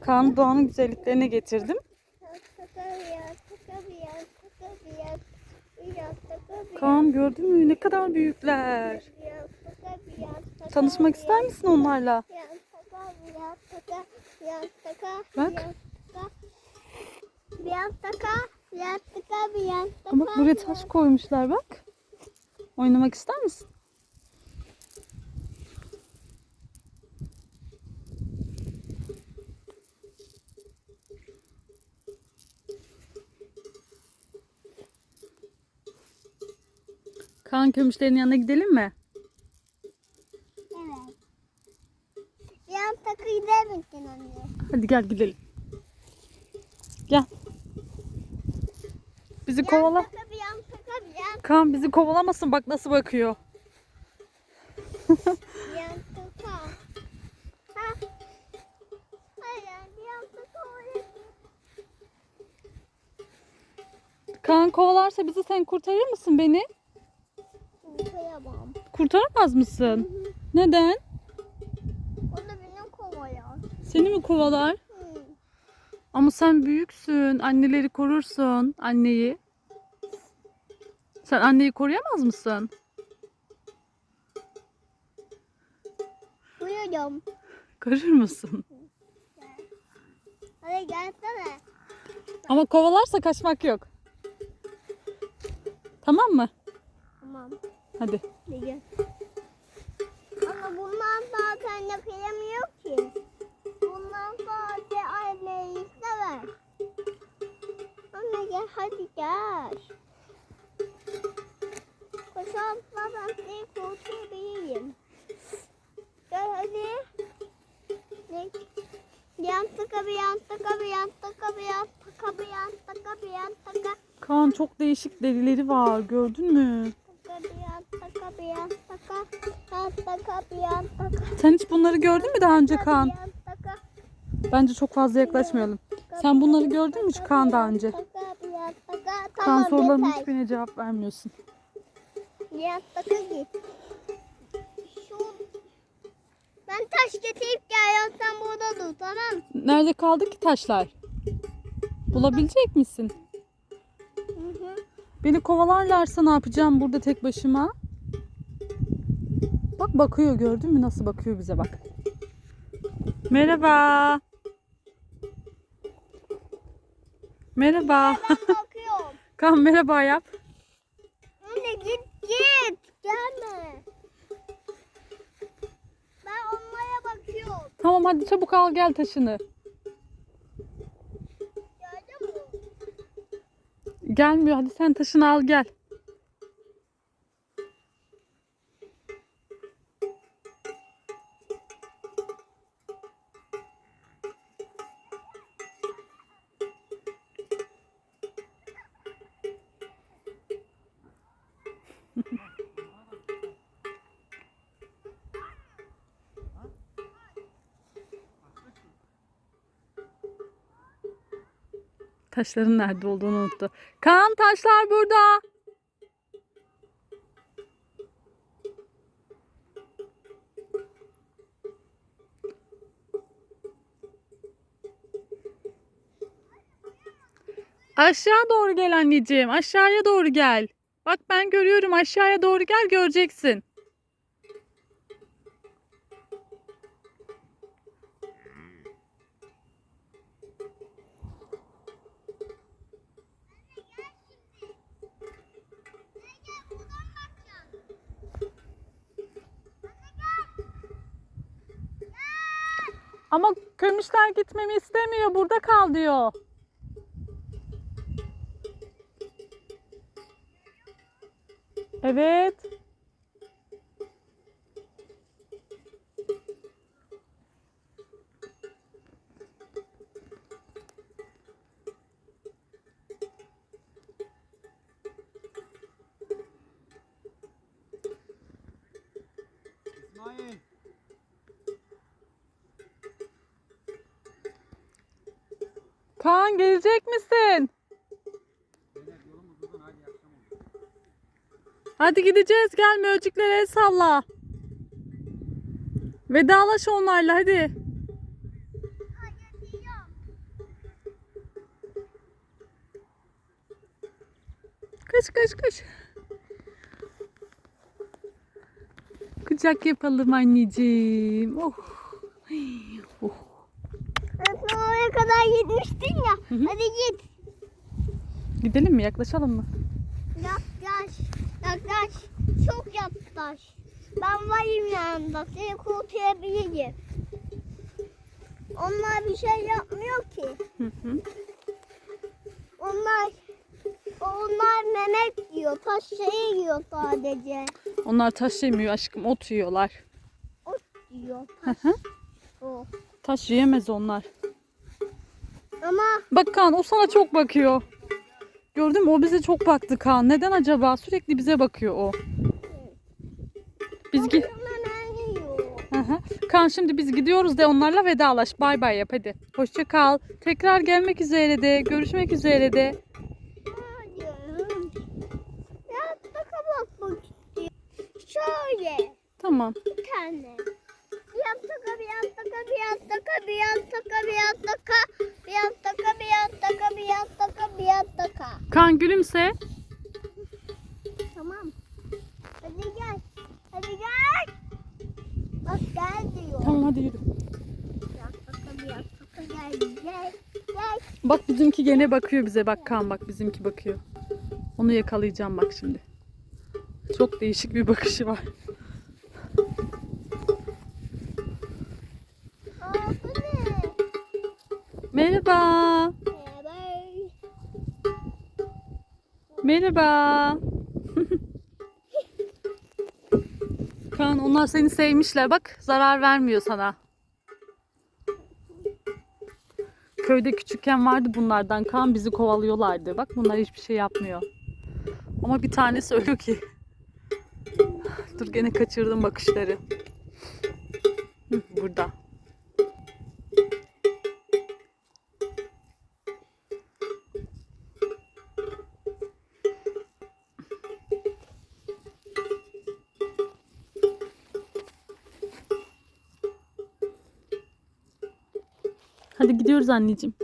Kaan doğanın güzelliklerine getirdim. Kaan gördün mü ne kadar büyükler. Tanışmak ister misin onlarla? Bak. Ama buraya taş koymuşlar bak. Oynamak ister misin? Kaan kömüşlerin yanına gidelim mi? Evet. Yastıka gider misin anne? Hadi gel gidelim. Gel. Bizi kovala. Bir yastıka, bir. Kaan bizi kovalamasın bak nasıl bakıyor. Yastıka. Ha. Hayır, yastıka oraya Kaan kovalarsa bizi sen kurtarır mısın beni? Koyamam. Kurtaramaz mısın? Neden? O da beni kovalıyor. Seni mi kovalar? Hı. Ama sen büyüksün. Anneleri korursun. Anneyi. Sen anneyi koruyamaz mısın? Buyurun. Korur musun? Hadi gelsene. Ama kovalarsa kaçmak yok. Tamam mı? Tamam. Hadi. Ama bundan zaten yakayamıyor ki. Bundan sadece anneyi sever. Anne gel hadi gel. Koşalım ben seni kurtarayım. Gel hadi. Ne? Yantıka bir yantıka bir yantıka bir yantıka bir yantıka bir yantıka. Kaan çok değişik derileri var. Gördün mü? Taka bir yantaka Sen hiç bunları gördün mü daha önce Kaan? Bence çok fazla yaklaşmayalım. Sen bunları gördün mü hiç Kaan daha önce? Kaan yeter. hiçbirine cevap vermiyorsun. Ben taş getirip geliyorum sen burada dur tamam mı? Nerede kaldı ki taşlar? Bulabilecek misin? Hı hı. Beni kovalarlarsa ne yapacağım burada tek başıma? Bak bakıyor gördün mü nasıl bakıyor bize bak. Merhaba. Merhaba. Ben bakıyorum. Kaan merhaba yap. Anne git git. Gelme. Ben onlara bakıyorum. Tamam hadi çabuk al gel taşını. Gördün mü? Gelmiyor hadi sen taşını al gel. Taşların nerede olduğunu unuttu. Kaan taşlar burada. Aşağı doğru gel anneciğim. Aşağıya doğru gel. Bak ben görüyorum. Aşağıya doğru gel göreceksin. Ama kömüşler gitmemi istemiyor. Burada kal diyor. Evet. İsmail. Kaan gelecek misin? Hadi gideceğiz. Gel mölcüklere el salla. Vedalaş onlarla hadi. Kaç kaç kaç. Kucak yapalım anneciğim. Oh. Oh. Oraya kadar gitmiştin ya. hı. Hadi git. Gidelim mi? Yaklaşalım mı? Yaklaş. Yaklaş. Çok yaklaş. Ben varım yanında. Seni kurtarabilirim. Onlar bir şey yapmıyor ki. Hı hı. Onlar onlar memek yiyor. Taş şeyi yiyor sadece. Onlar taş yemiyor aşkım. Ot yiyorlar. Ot yiyor. Hı hı. O. taş yiyemez onlar. Ama Bak Kaan o sana çok bakıyor. Gördün mü? O bize çok baktı Kaan. Neden acaba? Sürekli bize bakıyor o. Biz git. hı. Kaan şimdi biz gidiyoruz de onlarla vedalaş. Bay bay yap hadi. Hoşça kal. Tekrar gelmek üzere de. Görüşmek üzere de. Şöyle. Tamam. Bir tane. Bir yan taka, bir yan taka, bir yan taka, bir yan taka, bir yan taka. Kaan gülümse. Tamam. Hadi gel. Hadi gel. Bak gel diyor. Tamam hadi yürü. Bak bizimki gene bakıyor bize. Bak Kaan bak bizimki bakıyor. Onu yakalayacağım bak şimdi. Çok değişik bir bakışı var. Merhaba. Merhaba. Kaan onlar seni sevmişler. Bak zarar vermiyor sana. Köyde küçükken vardı bunlardan. Kaan bizi kovalıyorlardı. Bak bunlar hiçbir şey yapmıyor. Ama bir tanesi söylüyor ki. Dur gene kaçırdım bakışları. Burada. Hadi gidiyoruz anneciğim.